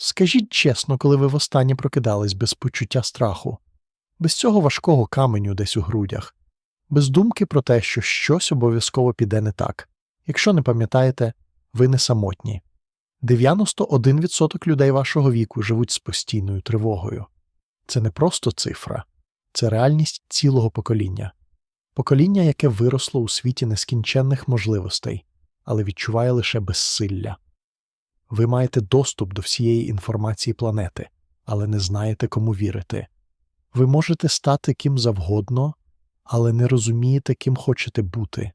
Скажіть чесно, коли ви востаннє прокидались без почуття страху, без цього важкого каменю десь у грудях, без думки про те, що щось обов'язково піде не так. Якщо не пам'ятаєте, ви не самотні. 91% людей вашого віку живуть з постійною тривогою. Це не просто цифра, це реальність цілого покоління. Покоління, яке виросло у світі нескінченних можливостей, але відчуває лише безсилля. Ви маєте доступ до всієї інформації планети, але не знаєте, кому вірити. Ви можете стати ким завгодно, але не розумієте, ким хочете бути.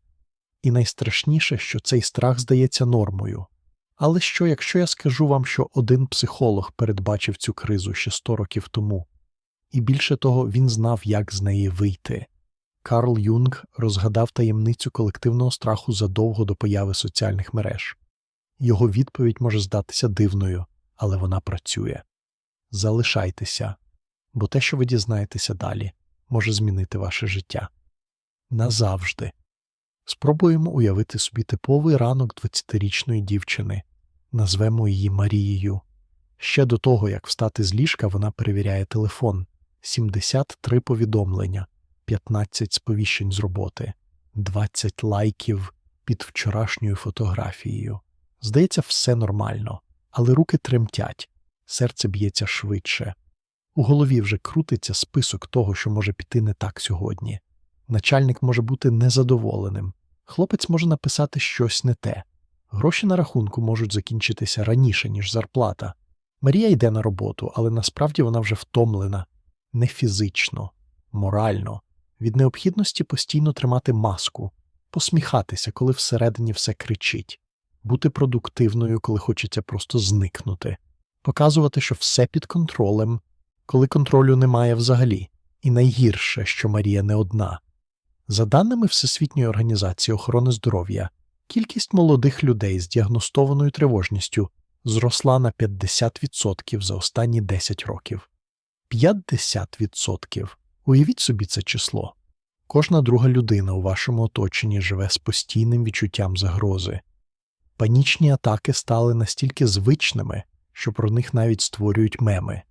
І найстрашніше, що цей страх здається нормою. Але що, якщо я скажу вам, що один психолог передбачив цю кризу ще 100 років тому, і більше того, він знав, як з неї вийти. Карл Юнг розгадав таємницю колективного страху задовго до появи соціальних мереж. Його відповідь може здатися дивною, але вона працює. Залишайтеся, бо те, що ви дізнаєтеся далі, може змінити ваше життя. Назавжди. Спробуємо уявити собі типовий ранок 20-річної дівчини, назвемо її Марією. Ще до того, як встати з ліжка, вона перевіряє телефон 73 повідомлення, 15 сповіщень з роботи, 20 лайків під вчорашньою фотографією. Здається, все нормально, але руки тремтять, серце б'ється швидше. У голові вже крутиться список того, що може піти не так сьогодні. Начальник може бути незадоволеним, хлопець може написати щось не те. Гроші на рахунку можуть закінчитися раніше, ніж зарплата. Марія йде на роботу, але насправді вона вже втомлена не фізично, морально, від необхідності постійно тримати маску, посміхатися, коли всередині все кричить, бути продуктивною, коли хочеться просто зникнути, показувати, що все під контролем, коли контролю немає взагалі, і найгірше, що Марія не одна. За даними Всесвітньої організації охорони здоров'я, кількість молодих людей з діагностованою тривожністю зросла на 50% за останні 10 років. 50%. Уявіть собі це число. Кожна друга людина у вашому оточенні живе з постійним відчуттям загрози. Панічні атаки стали настільки звичними, що про них навіть створюють меми.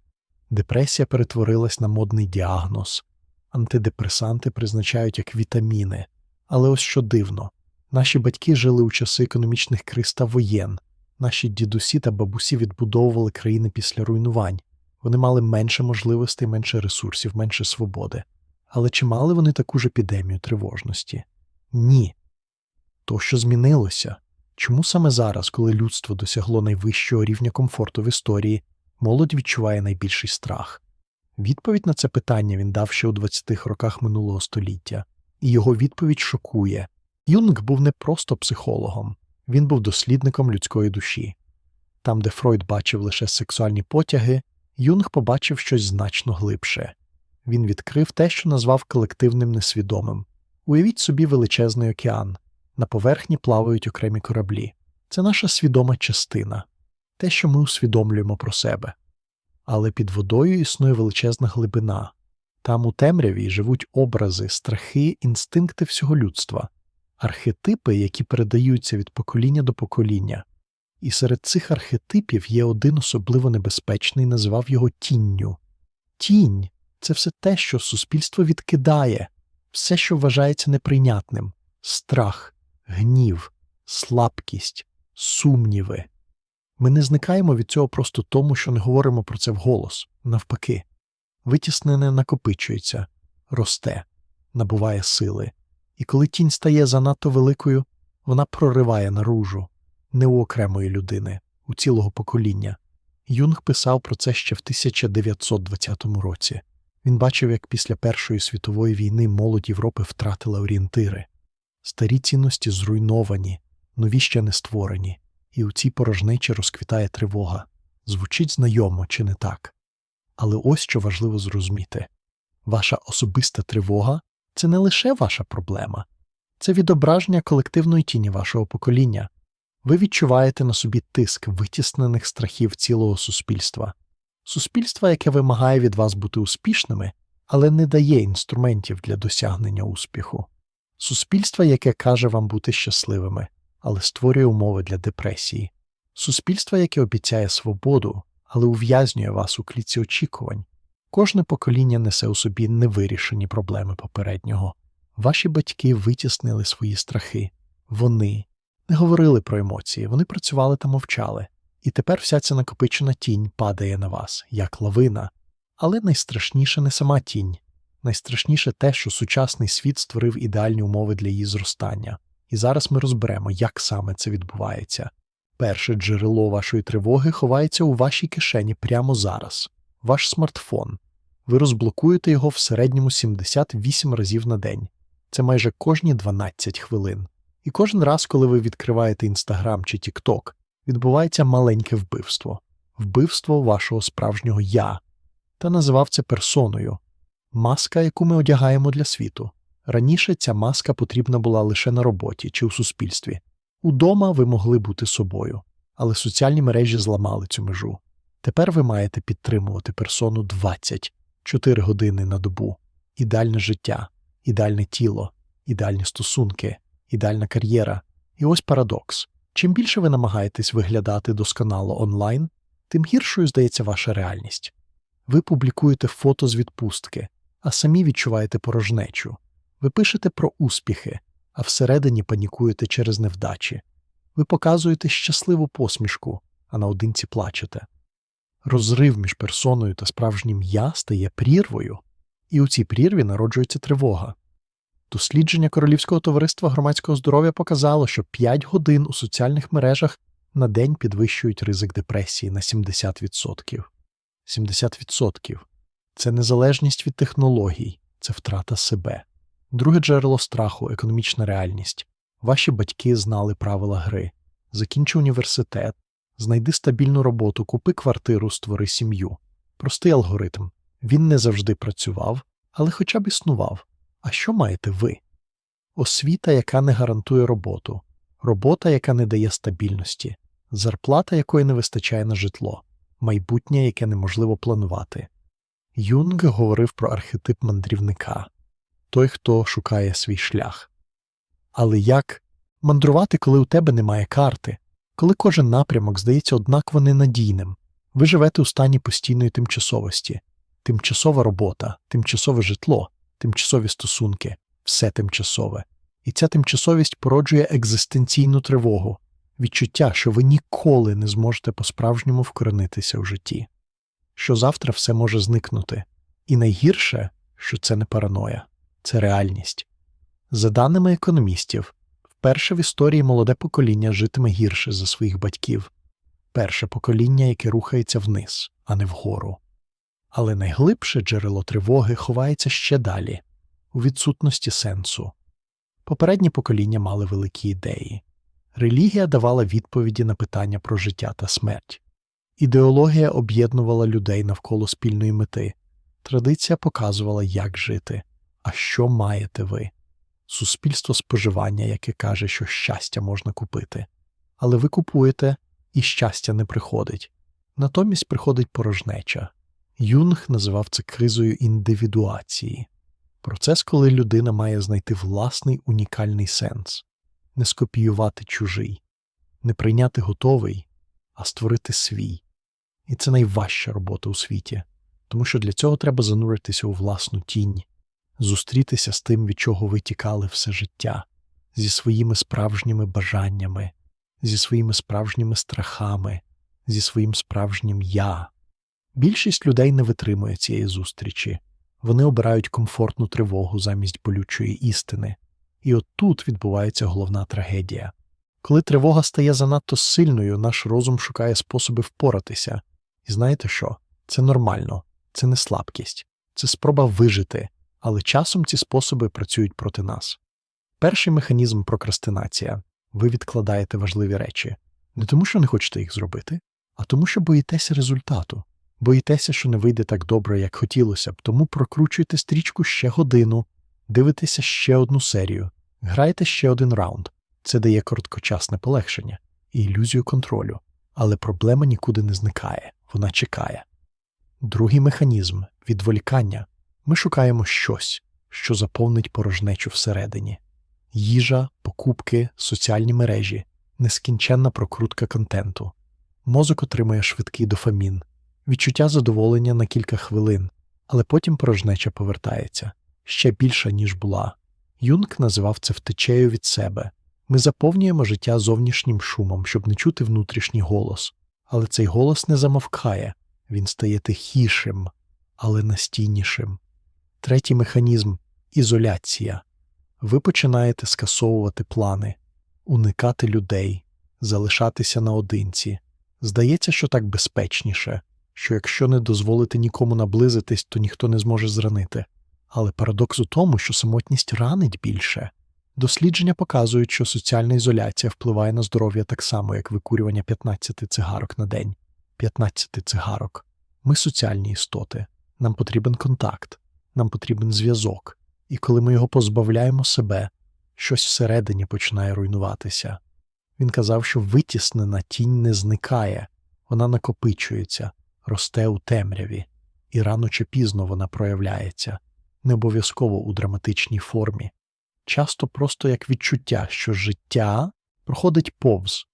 Депресія перетворилась на модний діагноз, антидепресанти призначають як вітаміни. Але ось що дивно наші батьки жили у часи економічних криз та воєн, наші дідусі та бабусі відбудовували країни після руйнувань. Вони мали менше можливостей, менше ресурсів, менше свободи. Але чи мали вони таку ж епідемію тривожності? Ні. То, що змінилося? Чому саме зараз, коли людство досягло найвищого рівня комфорту в історії, молодь відчуває найбільший страх? Відповідь на це питання він дав ще у 20-х роках минулого століття, і його відповідь шокує. Юнг був не просто психологом, він був дослідником людської душі. Там, де Фройд бачив лише сексуальні потяги, Юнг побачив щось значно глибше. Він відкрив те, що назвав колективним несвідомим. Уявіть собі величезний океан. На поверхні плавають окремі кораблі. Це наша свідома частина, те, що ми усвідомлюємо про себе. Але під водою існує величезна глибина. Там у темряві живуть образи, страхи, інстинкти всього людства, архетипи, які передаються від покоління до покоління. І серед цих архетипів є один особливо небезпечний, назвав його тінню. Тінь це все те, що суспільство відкидає, все, що вважається неприйнятним страх, гнів, слабкість, сумніви. Ми не зникаємо від цього просто тому, що не говоримо про це вголос, навпаки. Витіснене накопичується, росте, набуває сили, і коли тінь стає занадто великою, вона прориває наружу не у окремої людини, у цілого покоління. Юнг писав про це ще в 1920 році. Він бачив, як після Першої світової війни молодь Європи втратила орієнтири. Старі цінності зруйновані, нові ще не створені, і у цій порожнечі розквітає тривога. Звучить знайомо чи не так. Але ось що важливо зрозуміти ваша особиста тривога це не лише ваша проблема, це відображення колективної тіні вашого покоління. Ви відчуваєте на собі тиск витіснених страхів цілого суспільства, суспільства, яке вимагає від вас бути успішними, але не дає інструментів для досягнення успіху, суспільства, яке каже вам бути щасливими, але створює умови для депресії, суспільства, яке обіцяє свободу, але ув'язнює вас у клітці очікувань. Кожне покоління несе у собі невирішені проблеми попереднього. Ваші батьки витіснили свої страхи. Вони не говорили про емоції, вони працювали та мовчали. І тепер вся ця накопичена тінь падає на вас, як лавина. Але найстрашніше не сама тінь. Найстрашніше те, що сучасний світ створив ідеальні умови для її зростання. І зараз ми розберемо, як саме це відбувається. Перше джерело вашої тривоги ховається у вашій кишені прямо зараз. Ваш смартфон. Ви розблокуєте його в середньому 78 разів на день. Це майже кожні 12 хвилин. І кожен раз, коли ви відкриваєте Інстаграм чи Тікток, відбувається маленьке вбивство вбивство вашого справжнього я. Та називав це персоною маска, яку ми одягаємо для світу. Раніше ця маска потрібна була лише на роботі чи у суспільстві. Удома ви могли бути собою, але соціальні мережі зламали цю межу. Тепер ви маєте підтримувати персону 24 години на добу, ідеальне життя, ідеальне тіло, ідеальні стосунки, ідеальна кар'єра. І ось парадокс: чим більше ви намагаєтесь виглядати досконало онлайн, тим гіршою здається ваша реальність. Ви публікуєте фото з відпустки, а самі відчуваєте порожнечу. Ви пишете про успіхи, а всередині панікуєте через невдачі. Ви показуєте щасливу посмішку, а наодинці плачете. Розрив між персоною та справжнім я стає прірвою, і у цій прірві народжується тривога. Дослідження Королівського товариства громадського здоров'я показало, що 5 годин у соціальних мережах на день підвищують ризик депресії на 70%. 70% це незалежність від технологій, це втрата себе. Друге джерело страху економічна реальність. Ваші батьки знали правила гри. Закінчи університет, знайди стабільну роботу, купи квартиру, створи сім'ю. Простий алгоритм. Він не завжди працював, але хоча б існував. А що маєте ви? Освіта, яка не гарантує роботу, робота, яка не дає стабільності, зарплата, якої не вистачає на житло, майбутнє, яке неможливо планувати. Юнг говорив про архетип мандрівника той, хто шукає свій шлях. Але як мандрувати, коли у тебе немає карти, коли кожен напрямок здається однаково ненадійним, ви живете у стані постійної тимчасовості, тимчасова робота, тимчасове житло, тимчасові стосунки, все тимчасове. І ця тимчасовість породжує екзистенційну тривогу, відчуття, що ви ніколи не зможете по-справжньому вкоренитися в житті, що завтра все може зникнути, і найгірше, що це не параноя, це реальність. За даними економістів, вперше в історії молоде покоління житиме гірше за своїх батьків, перше покоління, яке рухається вниз, а не вгору. Але найглибше джерело тривоги ховається ще далі, у відсутності сенсу. Попередні покоління мали великі ідеї. Релігія давала відповіді на питання про життя та смерть. Ідеологія об'єднувала людей навколо спільної мети. Традиція показувала, як жити. А що маєте ви? Суспільство споживання, яке каже, що щастя можна купити. Але ви купуєте, і щастя не приходить. Натомість приходить порожнеча. Юнг називав це кризою індивідуації процес, коли людина має знайти власний унікальний сенс, не скопіювати чужий, не прийняти готовий, а створити свій. І це найважча робота у світі, тому що для цього треба зануритися у власну тінь, зустрітися з тим, від чого ви тікали все життя, зі своїми справжніми бажаннями, зі своїми справжніми страхами, зі своїм справжнім я. Більшість людей не витримує цієї зустрічі, вони обирають комфортну тривогу замість болючої істини. І от тут відбувається головна трагедія. Коли тривога стає занадто сильною, наш розум шукає способи впоратися. І знаєте що? Це нормально, це не слабкість, це спроба вижити, але часом ці способи працюють проти нас. Перший механізм прокрастинація ви відкладаєте важливі речі не тому, що не хочете їх зробити, а тому, що боїтеся результату. Боїтеся, що не вийде так добре, як хотілося б, тому прокручуйте стрічку ще годину, дивитеся ще одну серію, грайте ще один раунд. Це дає короткочасне полегшення і ілюзію контролю, але проблема нікуди не зникає, вона чекає. Другий механізм відволікання. Ми шукаємо щось, що заповнить порожнечу всередині їжа, покупки, соціальні мережі, нескінченна прокрутка контенту. Мозок отримує швидкий дофамін відчуття задоволення на кілька хвилин, але потім порожнеча повертається ще більша, ніж була. Юнг називав це втечею від себе. Ми заповнюємо життя зовнішнім шумом, щоб не чути внутрішній голос, але цей голос не замовкає, він стає тихішим, але настійнішим. Третій механізм ізоляція. Ви починаєте скасовувати плани, уникати людей, залишатися наодинці. Здається, що так безпечніше, що якщо не дозволити нікому наблизитись, то ніхто не зможе зранити. Але парадокс у тому, що самотність ранить більше. Дослідження показують, що соціальна ізоляція впливає на здоров'я так само, як викурювання 15 цигарок на день. 15 цигарок. Ми соціальні істоти. Нам потрібен контакт, нам потрібен зв'язок. І коли ми його позбавляємо себе, щось всередині починає руйнуватися. Він казав, що витіснена тінь не зникає, вона накопичується, росте у темряві, і рано чи пізно вона проявляється, не обов'язково у драматичній формі, часто просто як відчуття, що життя проходить повз,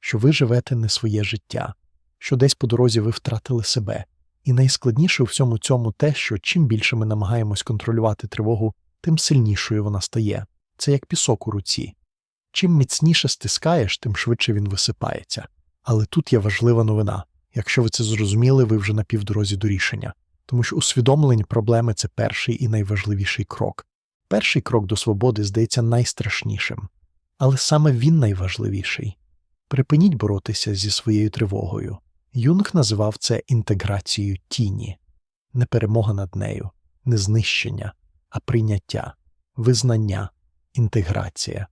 що ви живете не своє життя, що десь по дорозі ви втратили себе. І найскладніше у всьому цьому те, що чим більше ми намагаємось контролювати тривогу, тим сильнішою вона стає. Це як пісок у руці. Чим міцніше стискаєш, тим швидше він висипається. Але тут є важлива новина. Якщо ви це зрозуміли, ви вже на півдорозі до рішення, тому що усвідомлення проблеми це перший і найважливіший крок. Перший крок до свободи здається найстрашнішим, але саме він найважливіший. Припиніть боротися зі своєю тривогою. Юнг називав це інтеграцією тіні, не перемога над нею, не знищення, а прийняття, визнання, інтеграція.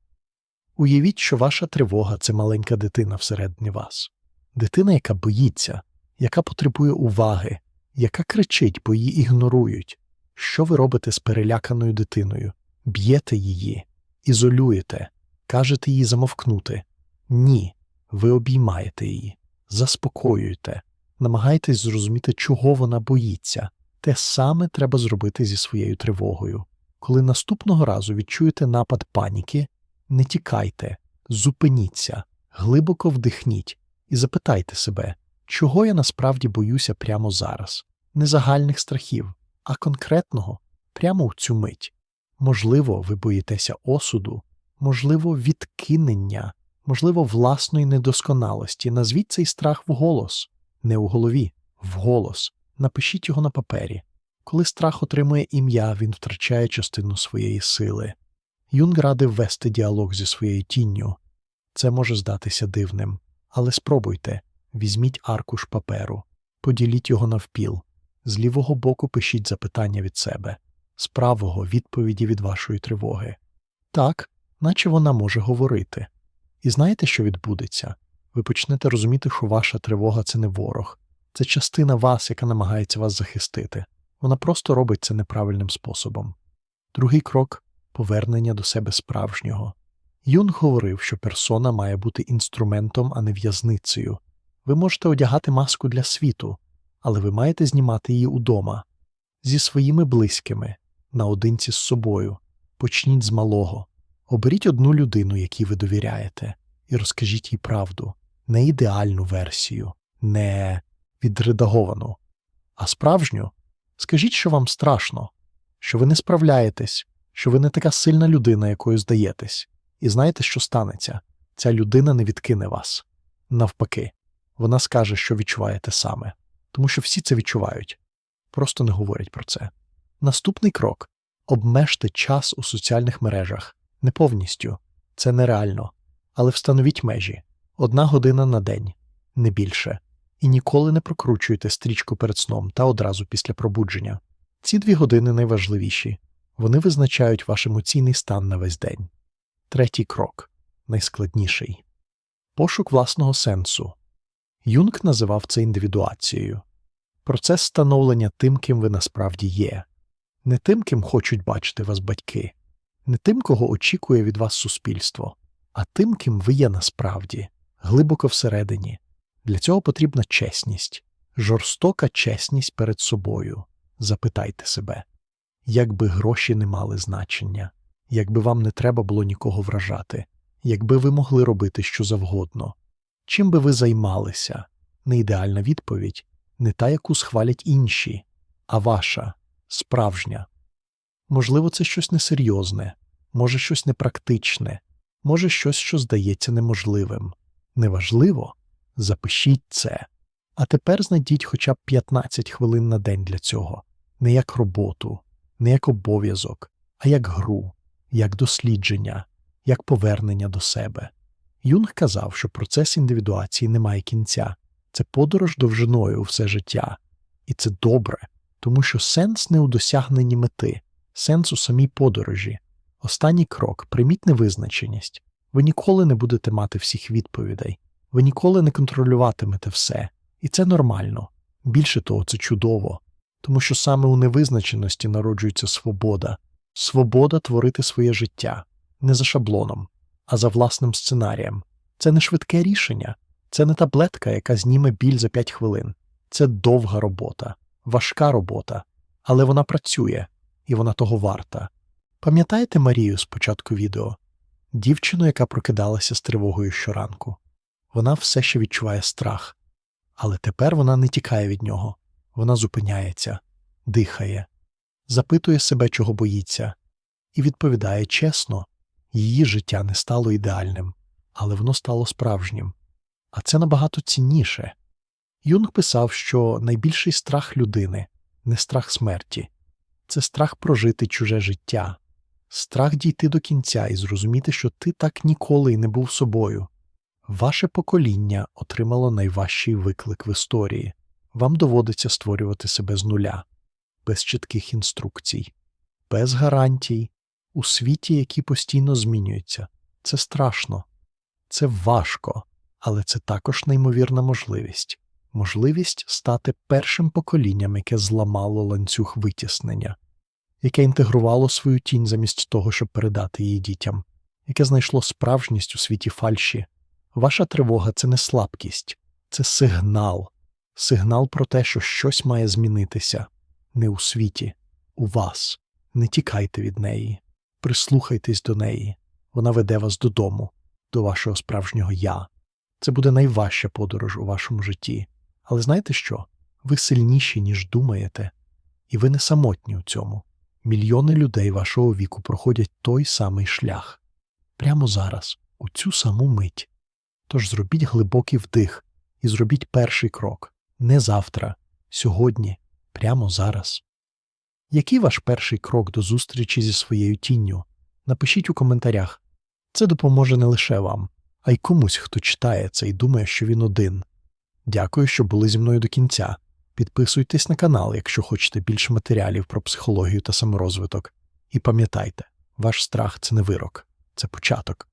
Уявіть, що ваша тривога це маленька дитина всередині вас, дитина, яка боїться, яка потребує уваги, яка кричить, бо її ігнорують. Що ви робите з переляканою дитиною? Б'єте її, ізолюєте, кажете їй замовкнути. Ні, ви обіймаєте її, заспокоюєте, намагаєтесь зрозуміти, чого вона боїться. Те саме треба зробити зі своєю тривогою. Коли наступного разу відчуєте напад паніки, не тікайте, зупиніться, глибоко вдихніть і запитайте себе, чого я насправді боюся прямо зараз, не загальних страхів, а конкретного, прямо в цю мить. Можливо, ви боїтеся осуду, можливо, відкинення, можливо, власної недосконалості. Назвіть цей страх вголос, не у голові, вголос. Напишіть його на папері. Коли страх отримує ім'я, він втрачає частину своєї сили. Юнг радив вести діалог зі своєю тінню. Це може здатися дивним, але спробуйте візьміть аркуш паперу, поділіть його навпіл, з лівого боку пишіть запитання від себе, з правого відповіді від вашої тривоги. Так, наче вона може говорити. І знаєте, що відбудеться? Ви почнете розуміти, що ваша тривога це не ворог, це частина вас, яка намагається вас захистити. Вона просто робить це неправильним способом. Другий крок повернення до себе справжнього. Юнг говорив, що персона має бути інструментом, а не в'язницею. Ви можете одягати маску для світу, але ви маєте знімати її удома, зі своїми близькими, наодинці з собою. Почніть з малого. Оберіть одну людину, якій ви довіряєте, і розкажіть їй правду, не ідеальну версію, не відредаговану, а справжню. Скажіть, що вам страшно, що ви не справляєтесь, що ви не така сильна людина, якою здаєтесь, і знаєте, що станеться? Ця людина не відкине вас. Навпаки, вона скаже, що відчуваєте саме, тому що всі це відчувають, просто не говорять про це. Наступний крок обмежте час у соціальних мережах не повністю, це нереально, але встановіть межі одна година на день, не більше, і ніколи не прокручуйте стрічку перед сном та одразу після пробудження. Ці дві години найважливіші. Вони визначають ваш емоційний стан на весь день. Третій крок найскладніший пошук власного сенсу. Юнг називав це індивідуацією. Процес становлення тим, ким ви насправді є, не тим, ким хочуть бачити вас батьки, не тим, кого очікує від вас суспільство, а тим, ким ви є насправді, глибоко всередині. Для цього потрібна чесність, жорстока чесність перед собою. Запитайте себе. Якби гроші не мали значення, якби вам не треба було нікого вражати, якби ви могли робити що завгодно, чим би ви займалися? Не ідеальна відповідь, не та, яку схвалять інші, а ваша, справжня. Можливо, це щось несерйозне, може, щось непрактичне, може, щось, що здається неможливим. Неважливо, запишіть це. А тепер знайдіть хоча б 15 хвилин на день для цього, не як роботу, не як обов'язок, а як гру, як дослідження, як повернення до себе. Юнг казав, що процес індивідуації не має кінця, це подорож довжиною у все життя. І це добре, тому що сенс не у досягненні мети, сенс у самій подорожі. Останній крок прийміть невизначеність. Ви ніколи не будете мати всіх відповідей, ви ніколи не контролюватимете все. І це нормально. Більше того, це чудово, тому що саме у невизначеності народжується свобода, свобода творити своє життя не за шаблоном, а за власним сценарієм. Це не швидке рішення, це не таблетка, яка зніме біль за 5 хвилин. Це довга робота, важка робота, але вона працює, і вона того варта. Пам'ятаєте Марію з початку відео? Дівчину, яка прокидалася з тривогою щоранку. Вона все ще відчуває страх, але тепер вона не тікає від нього. Вона зупиняється, дихає, запитує себе, чого боїться, і відповідає чесно її життя не стало ідеальним, але воно стало справжнім. А це набагато цінніше. Юнг писав, що найбільший страх людини не страх смерті, це страх прожити чуже життя, страх дійти до кінця і зрозуміти, що ти так ніколи й не був собою. Ваше покоління отримало найважчий виклик в історії. Вам доводиться створювати себе з нуля, без чітких інструкцій, без гарантій, у світі, який постійно змінюється. Це страшно, це важко, але це також неймовірна можливість. Можливість стати першим поколінням, яке зламало ланцюг витіснення, яке інтегрувало свою тінь замість того, щоб передати її дітям, яке знайшло справжність у світі фальші. Ваша тривога це не слабкість, це сигнал, сигнал про те, що щось має змінитися. Не у світі, у вас. Не тікайте від неї, прислухайтесь до неї. Вона веде вас додому, до вашого справжнього я. Це буде найважча подорож у вашому житті. Але знаєте що? Ви сильніші, ніж думаєте, і ви не самотні у цьому. Мільйони людей вашого віку проходять той самий шлях прямо зараз, у цю саму мить. Тож зробіть глибокий вдих і зробіть перший крок не завтра, сьогодні, прямо зараз. Який ваш перший крок до зустрічі зі своєю тінню? Напишіть у коментарях. Це допоможе не лише вам, а й комусь, хто читає це і думає, що він один. Дякую, що були зі мною до кінця. Підписуйтесь на канал, якщо хочете більше матеріалів про психологію та саморозвиток. І пам'ятайте, ваш страх це не вирок, це початок.